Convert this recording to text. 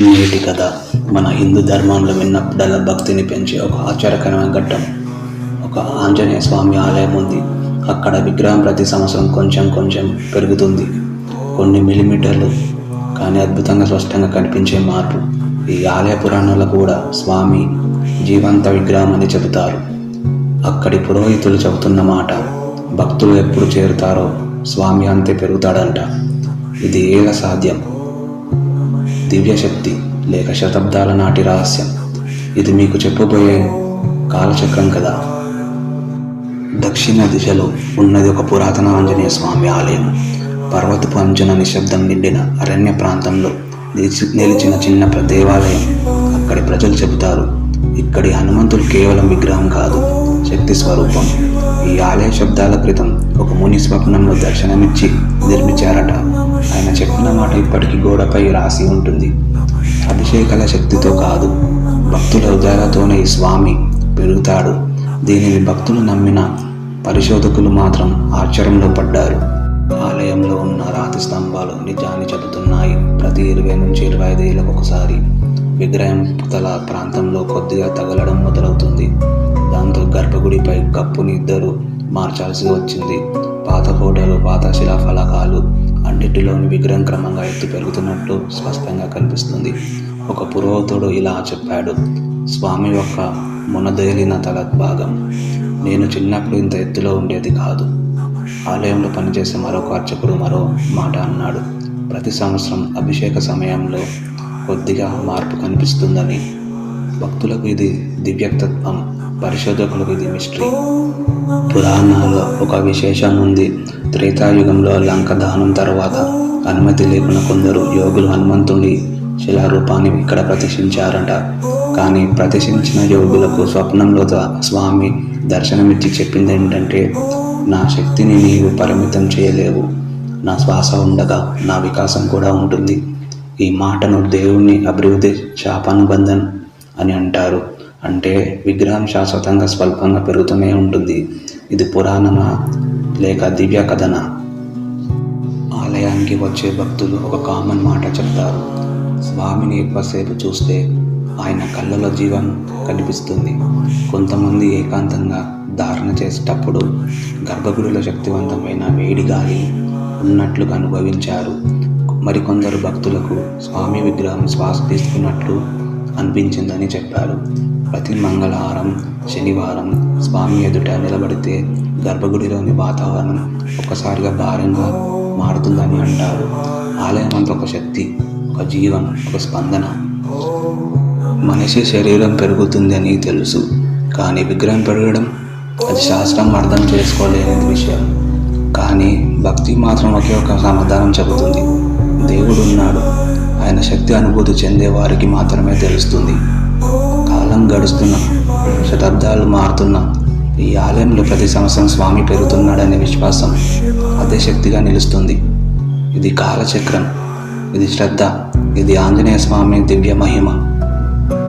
నేటి కథ మన హిందూ ధర్మంలో విన్నప్పుడల్లా భక్తిని పెంచే ఒక ఆశ్చర్యకరమైన ఘట్టం. ఒక ఆంజనేయ స్వామి ఆలయం ఉంది. అక్కడ విగ్రహం ప్రతి సంవత్సరం కొంచెం కొంచెం పెరుగుతుంది. కొన్ని మిల్లీమీటర్లు కానీ అద్భుతంగా స్పష్టంగా కనిపించే మార్పు. ఈ ఆలయ పురాణాలు కూడా స్వామి జీవంత విగ్రహం అని చెబుతారు. అక్కడి పురోహితులు చెబుతున్న మాట భక్తులు ఎప్పుడు చేరుతారో స్వామి అంతే పెరుగుతాడంట. ఇది ఏల సాధ్యం. దివ్యశక్తి లేక శతాబ్దాల నాటి రహస్యం. ఇది మీకు చెప్పబోయే కాలచక్రం కదా? దక్షిణ దిశలో ఉన్నది ఒక పురాతన ఆంజనేయ స్వామి ఆలయం. పర్వతపు అంచున నిశ్శబ్దం నిండిన అరణ్య ప్రాంతంలో నిలిచి- నిలిచిన చిన్న దేవాలయం అక్కడి ప్రజలు చెబుతారు ఇక్కడి హనుమంతుడు కేవలం విగ్రహం కాదు శక్తి స్వరూపం. ఈ ఆలయ శబ్దాల క్రితం ఒక ముని స్వప్నంలో దర్శనమిచ్చి నిర్మించారట. ఆయన చెప్పిన మాట ఇప్పటికీ గోడపై రాసి ఉంటుంది. అభిషేకాల శక్తితో కాదు భక్తుల హృదయాలతోనే ఈ స్వామి పెరుగుతాడు. దీనిని భక్తులు నమ్మిన పరిశోధకులు మాత్రం ఆశ్చర్యంలో పడ్డారు. ఆలయంలో ఉన్న రాతి స్తంభాలు నిజాన్ని చెబుతున్నాయి. ప్రతి ఇరవై నుంచి ఇరవై ఐదు ఏళ్ళకు ఒకసారి విగ్రహం తల ప్రాంతంలో కొద్దిగా తగలడం మొదలవుతుంది. దాంతో గర్భగుడిపై కప్పుని ఇద్దరు మార్చాల్సి వచ్చింది. పాత ఫోటోలు పాత శిలా ఫలకాలు విగ్రహం క్రమంగా ఎత్తు పెరుగుతున్నట్టు స్పష్టంగా కనిపిస్తుంది. ఒక పురోహితుడు ఇలా చెప్పాడు స్వామి యొక్క మునదేలిన తల భాగం. నేను చిన్నప్పుడు ఇంత ఎత్తులో ఉండేది కాదు. ఆలయంలో పనిచేసే మరొక అర్చకుడు మరో మాట అన్నాడు. ప్రతి సంవత్సరం అభిషేక సమయంలో కొద్దిగా మార్పు కనిపిస్తుందని. భక్తులకు ఇది దివ్యతత్వం పరిశోధకులకు ఇది మిస్టరీ. పురాణాల్లో ఒక విశేషం ఉంది. త్రేతాయుగంలో లంక దహనం తర్వాత అనుమతి లేకుండా కొందరు యోగులు హనుమంతుడి శిలారూపాన్ని ఇక్కడ ప్రతిష్ఠించారట. కానీ ప్రతిష్ఠించిన యోగులకు స్వప్నంలో స్వామి దర్శనమిచ్చి చెప్పింది ఏంటంటే నా శక్తిని నీవు పరిమితం చేయలేవు. నా శ్వాస ఉండగా నా వికాసం కూడా ఉంటుంది. ఈ మాటను దేవుణ్ణి అభివృద్ధి శాపానుబంధన్ అని అంటారు. అంటే విగ్రహం శాశ్వతంగా స్వల్పంగా పెరుగుతూనే ఉంటుంది. ఇది పురాణమా? లేక దివ్య కథనా? ఆలయానికి వచ్చే భక్తులు ఒక కామన్ మాట చెప్తారు. స్వామిని ఎక్కువసేపు చూస్తే ఆయన కళ్ళలో జీవం కనిపిస్తుంది. కొంతమంది ఏకాంతంగా ధారణ చేసేటప్పుడు గర్భగుడిలో శక్తివంతమైన వేడి గాలి ఉన్నట్లు అనుభవించారు. మరికొందరు భక్తులకు స్వామి విగ్రహం శ్వాస తీసుకున్నట్లు అనిపించిందని చెప్పారు. ప్రతి మంగళవారం శనివారం స్వామి ఎదుట నిలబడితే గర్భగుడిలోని వాతావరణం ఒక్కసారిగా భారంగా మారుతుందని అంటారు. ఆలయం అంత ఒక శక్తి ఒక జీవం ఒక స్పందన. మనిషి శరీరం పెరుగుతుందని తెలుసు కానీ విగ్రహం పెరగడం అది శాస్త్రం అర్థం చేసుకోలేని విషయం. కానీ భక్తి మాత్రం ఒకే ఒక సమాధానం చెబుతుంది. దేవుడు ఆయన శక్తి అనుభూతి చెందే వారికి మాత్రమే తెలుస్తుంది. కాలం గడుస్తున్న శతాబ్దాలు మారుతున్న ఈ ఆలయంలో ప్రతి సంవత్సరం స్వామి పెరుగుతున్నాడనే విశ్వాసం అదే శక్తిగా నిలుస్తుంది. ఇది కాలచక్రం ఇది శ్రద్ధ ఇది ఆంజనేయ స్వామి దివ్య మహిమ.